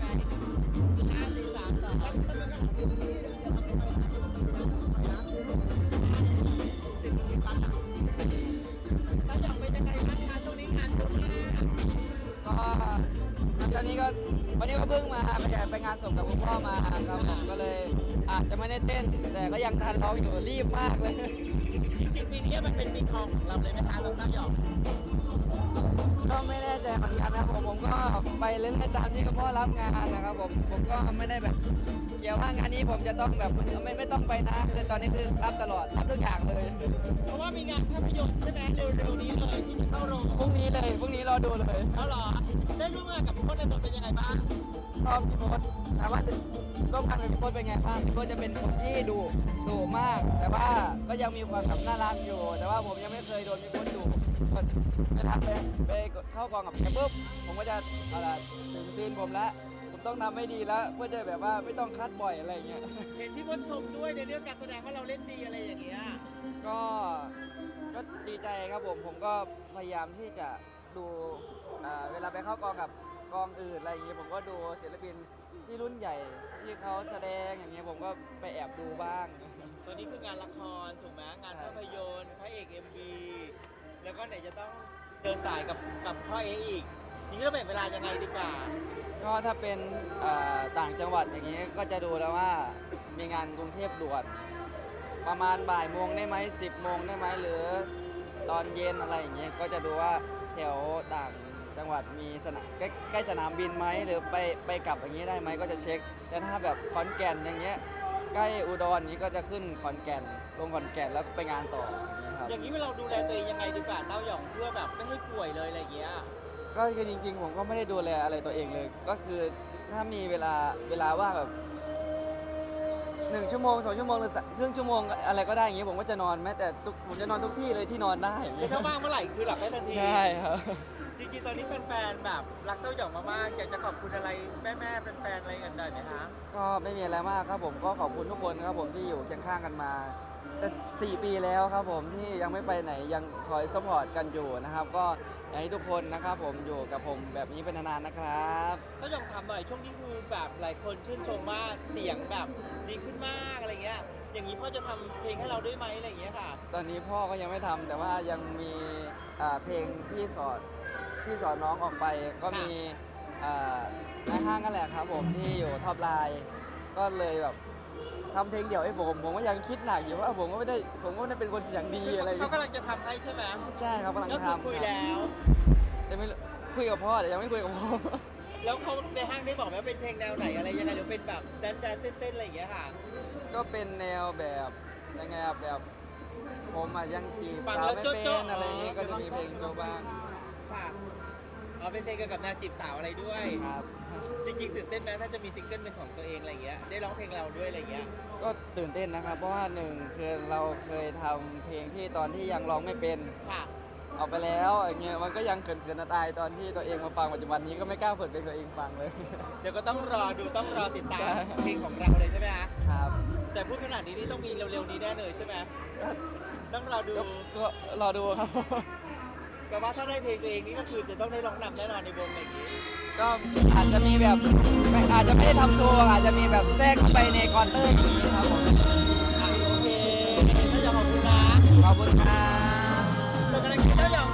ถ้าอยากเป็นยังไงบ้างคะช่วงนี้งานเยอะมา กก็ตอนนี้ก็วันนี้ก็เพิ่งมาไปไปงานศพกับคุณพ่อมาครับผมก็เลยอาจจะไม่ได้เต้นแต่ก็ยังทันร้องอยู่รีบมากเลยจริงๆปีนี้มันเป็นปีทองของเราเลยไหมคะน้องน้ำหยองก็ไม่แน่ใจเหมือนกันนะผมผมก็ไปเล่นประจำที่คุณพ่อรับงานนะครับผมผมก็ไม่ได้แบบเกี่ยวว่างานนี้ผมจะต้องแบบไม่ไม่ต้องไปนะคือตอนนี้คือรับตลอดรับทุกอย่างเลยเพราะว่ามีงานภาพยนตร์ใช่ไหมเร็วๆนี้เลยที่จะเข้าโรงพรุ่งนี้เลยพรุ่งนี้รอดูเลยเอาเหรอได้ร่วมงานกับพี่พจน์ในบทเป็นยังไงบ้างชอบพี่พศถามว่าร่วมงานกับพี่พศเป็นไงบ้างพี่พศจะเป็นคนที่ดุดุมาก แต่ว่าก็ยังมีความแบบน่ารักอยู่ แต่ว่าผมยังไม่เคยโดนพี่พศดุไปทำไปไปเข้ากองกับแกปุ๊บผมก็จะอาละถึงซีนผมแล้วผมต้องทำให้ดีแล้วเพื่อจะแบบว่าไม่ต้องคัดบ่อยอะไรเงี้ยเห็นพี่พจน์ชมด้วยในเรื่องการแสดงว่าเราเล่นดีอะไรอย่างเงี้ยก็ก็ดีใจครับผมผมก็พยายามที่จะดู อ่าเวลาไปเข้ากองกับกองอื่นอะไรอย่างเงี้ยผมก็ดูศิลปินที่รุ่นใหญ่ที่เขาแสดงอย่างเงี้ยผมก็ไปแอบดูบ้างตอนนี้คืองานละครถูกไหมงานภาพยนตร์พระเอก MV แล้วก็ไหนจะต้องเดินสายกับกับพ่อเออีกทีนี้เราแบ่งเวลายังไงดีกว่า ก็ถ้าเป็นอ่าต่างจังหวัดอย่างนี้ก็จะดูแล้วว่ามีงานกรุงเทพด่วนประมาณบ่ายโมงได้ไหมสิบโมงได้ไหมหรือตอนเย็นอะไรอย่างเงี้ยก็จะดูว่าแถวต่าง จังหวัดมีสนามใกล้ใกล้สนามบินไหมหรือไปไปกลับอย่างนี้ได้ไหมก็จะเช็ค แต่ถ้าแบบขอนแก่นอย่างเงี้ยใกล้อุดรนี้ก็จะขึ้นขอนแก่นลงขอนแก่นแล้วไปงานต่ออย่างนี้ครับ อย่างนี้เราดูแลตัวเองยังไงดีกว่าเต้าหย่องเพื่อแบบไม่ให้ป่วยเลยอะไรอย่างเงี้ย ก็คือจริงๆ ผมก็ไม่ได้ดูแลอะไรตัวเองเลย ก็คือถ้ามีเวลาเวลาว่างแบบหนึ่งชั่วโมงสองชั่วโมงหรือสักครึ่งชั่วโมงอะไรก็ได้อย่างเงี้ยผมก็จะนอนแม้แต่ทุกผมจะนอนทุกที่เลยที่นอนได้อย่างคืเงี้อยถ้าว่างเมื่อไหร่คือหลับได้ทันที ใช่ครับ จริงๆ ตอนนี้แฟนๆ แบบรักเต้าหย่องมากๆ อยากจะขอบคุณอะไรแม่ๆ แฟนๆ อะไรกันหน่อยไหมคะก็ไม่มีอะไรมากครับผมก็ขอบคุณทุกคนครับผมที่อยู่เคียงข้างกันมาจะสี่ปีแล้วครับผมที่ยังไม่ไปไหนยังคอยสปอร์ตกันอยู่นะครับ ก็อยากให้ทุกคนนะครับผมอยู่กับผมแบบนี้เป็นนานๆนะครับเต้าหย่องถามหน่อยช่วงนี้คือแบบหลายคนชื่นชมมากเสียงแบบดีขึ้นมากอะไรเงี้ย อย่างนี้พ่อจะทำเพลงให้เราด้วยไหมอะไรอย่างเงี้ยค่ะ ตอนนี้พ่อก็ยังไม่ทำแต่ว่ายังมีอ่าเพลงพี่สอน พี่สอนน้องออกไปก็มีอ่าในห้างนั่นแหละครับผมที่อยู่ท็อปไลน์ก็เลยแบบทำเพลงเดี่ยวให้ผมผมก็ยังคิดหนักอยู่ว่าผมก็ไม่ได้ผมก็ไม่ได้เป็นคนเสียงดีอะไรอย่างเขาเงี้ยกำลังจะทำให้ใช่ไหมใช่ครับกำลังก็คือทำคุยแล้วแต่ไม่รู้คุยกับพ่อแต่ยังไม่คุยกับพ่อแล้วเขาในห้างได้บอกไหมว่าเป็นเพลงแนวไหนอะไรยังไงหรือเป็นแบบแดนแดนเต้นๆอะไรอย่างเงี้ยค่ะ ก็เป็นแนวแบบยังไงอะแบบผมอะยังจีบฟังสาวแล้วไม่โจ๊ะเป็โจ๊ะนอะไรอย่างงี้ก็จะมีเพลงโจบ้าง ค่ะเอาเป็นเพลงเกี่ยวกับแนวจีบสาวอะไรด้วย ครับ จริงๆตื่นเต้นไหมถ้าจะมีซิงเกิลเป็นของตัวเองอะไรเงี้ย ได้ร้องเพลงเราด้วยอะไรเงี้ย ก็ตื่นเต้นนะครับ เพราะว่าหนึ่งคือเราเคยทำเพลงที่ตอนที่ยังร้องไม่เป็น ค่ะออกไปแล้วอย่างเงี้ยมันก็ยังเขินๆอายๆตอนที่ตัวเองมาฟังปัจจุบันนี้ก็ไม่กล้าเปิดเพลงตัวเองฟังเลย เดี๋ยวก็ต้องรอดูต้องรอติดตาใช่มเพลงของเราเลยใช่ไหมฮะ ครับแต่พูดขนาดนี้นี่ต้องมีเร็วๆนี้แน่เลยใช่ไหมก็ต้องรอดู ก็รอดูครับ แปลว่าถ้าได้เพลงตัวเองนี่ก็คือจะต้องได้ร้องนำแน่นอนในวงอะไรอย่างงี้ก็อาจจะมีแบบไม่อาจจะไม่ได้ทำโชว์อาจจะมีแบบแทรกเข้าไปในคอนเตอร์อย่างนี้ครับผมอะโอเคถ้าจะขอบคุณนะขอบคุณครับส่วนกำลังคิดแล้ว